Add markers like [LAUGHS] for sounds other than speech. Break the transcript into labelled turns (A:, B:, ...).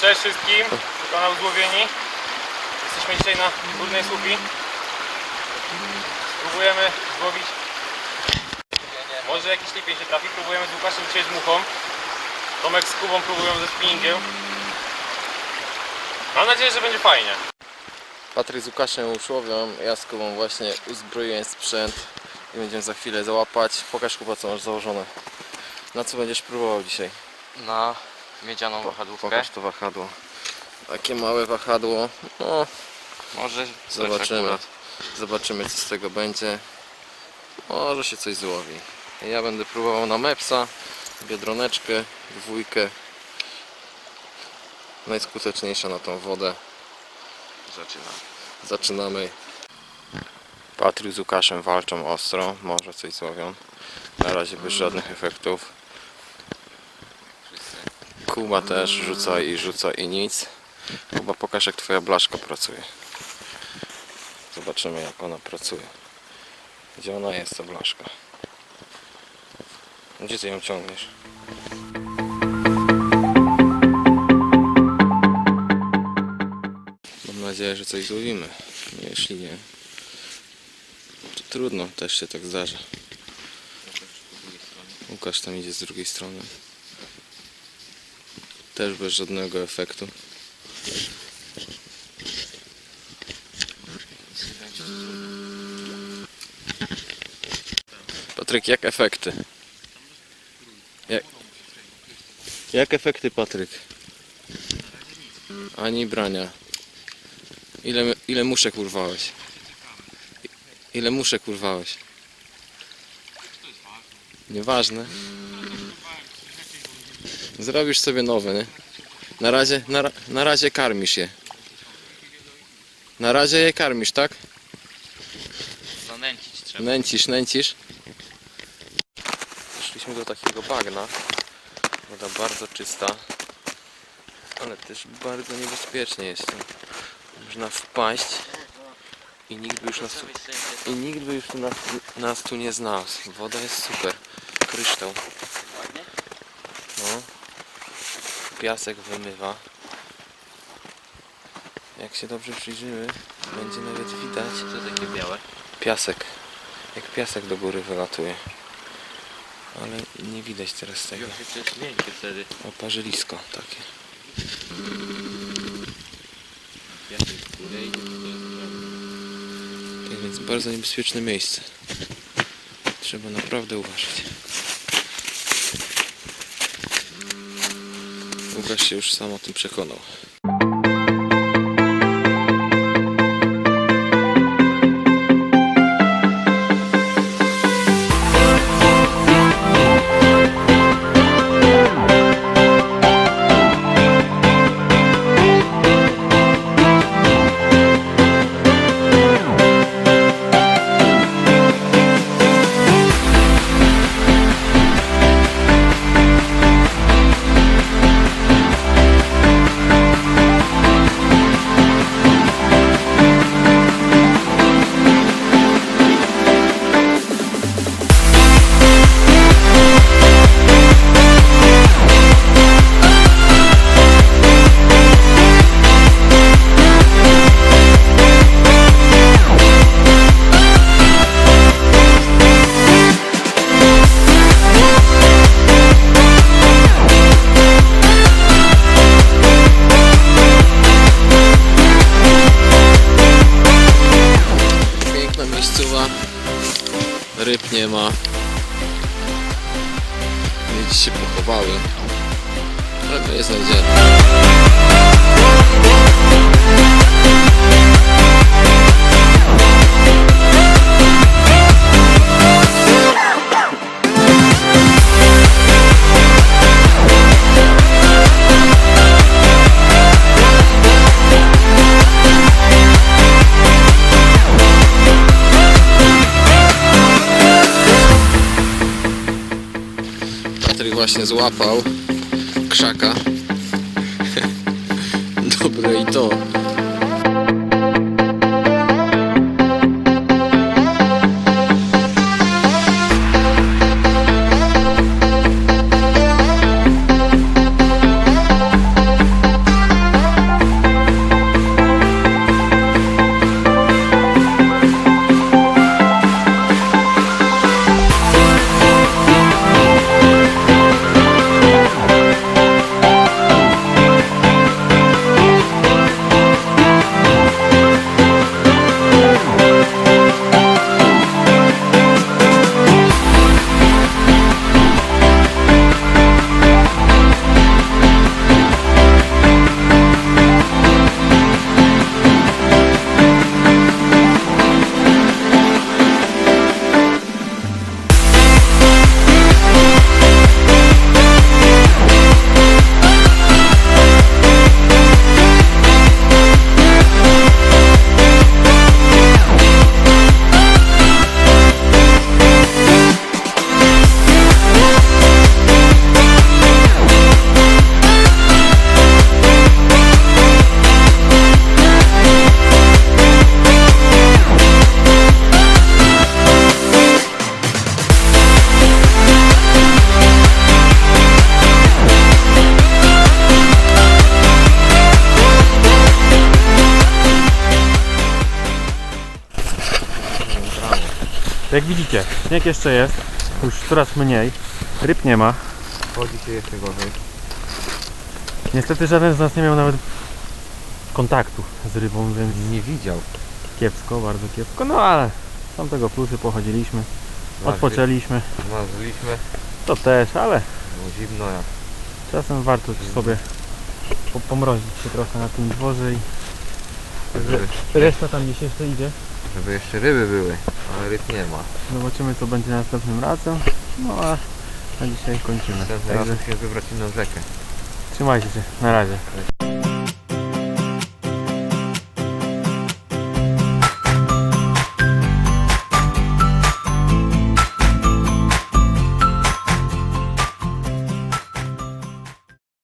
A: Cześć wszystkim, kanał Złowieni. Jesteśmy dzisiaj na Górnej Słupi. Spróbujemy złowić. Może jakiś lipiej się trafi. Próbujemy z Łukaszem dzisiaj z muchą. Tomek z Kubą próbują ze spinningiem. Mam nadzieję, że będzie fajnie.
B: Patryk z Łukaszem już łowią, ja z Kubą właśnie uzbroiłem sprzęt i będziemy za chwilę załapać. Pokaż Kuba co masz założone. Na co będziesz próbował dzisiaj?
C: na miedzianą wahadłówkę.
B: Pokaż to wahadło. Takie małe wahadło. No,
C: Może
B: zobaczymy. Zobaczymy co z tego będzie. Może się coś złowi. Ja będę próbował na mepsa, biedroneczkę, dwójkę. Najskuteczniejsza na tą wodę.
C: Zaczynam.
B: Zaczynamy. Patryk z Łukaszem walczą ostro, może coś złowią. Na razie bez żadnych efektów. Kuba też rzuca i rzuca i nic. Kuba pokaż jak twoja blaszka pracuje. Zobaczymy jak ona pracuje. Gdzie ona jest ta blaszka? Gdzie ty ją ciągniesz? Mam nadzieję, że coś złowimy. Jeśli nie, to trudno, też się tak zdarza. Łukasz tam idzie z drugiej strony. Też bez żadnego efektu. Patryk, jak efekty? Jak, jak efekty, Patryk? Ani brania. Ile, ile muszek urwałeś? Ile muszek urwałeś? Nieważne. Zrobisz sobie nowe, nie? Na razie, na, na razie karmisz je. Na razie je karmisz, tak?
C: Zanęcić trzeba.
B: Nęcisz, nęcisz. Doszliśmy do takiego bagna. Woda bardzo czysta. Ale też bardzo niebezpiecznie jest. tu. Można wpaść i nikt by już nas tu, i nikt by już tu nas, nas tu nie znalazł. Woda jest super. Kryształ. No. Piasek wymywa. Jak się dobrze przyjrzymy, będzie nawet widać
C: Co takie białe?
B: piasek. Jak piasek do góry wylatuje. Ale nie widać teraz tego.
C: Jakie to jest miękkie wtedy.
B: Oparzylisko takie.
C: Piasek w górę i to jest
B: Tak więc bardzo niebezpieczne miejsce. Trzeba naprawdę uważać. Się już sam o tym przekonał. Ryb nie ma. Dzieci się pochowały. Ale my je znajdziemy. Właśnie złapał krzaka. [LAUGHS] Dobre i to.
A: Jak widzicie, śnieg jeszcze jest, już coraz mniej, ryb nie ma.
C: Chodzi się jeszcze gorzej.
A: Niestety żaden z nas nie miał nawet kontaktu z rybą, więc
C: Nie widział.
A: kiepsko, bardzo kiepsko. No ale są tego plusy, pochodziliśmy, odpoczęliśmy,
C: Zmazliśmy,
A: to też, ale
C: było zimno jak
A: czasem warto też sobie po- pomrozić się trochę na tym dworze i
C: żeby,
A: reszta tam gdzieś jeszcze idzie.
C: Żeby jeszcze ryby były, ale ryb nie ma.
A: Zobaczymy co będzie następnym razem. No a na dzisiaj kończymy.
C: Następny raz
A: Także
C: musimy wybrać inną rzekę.
A: trzymajcie się, na razie.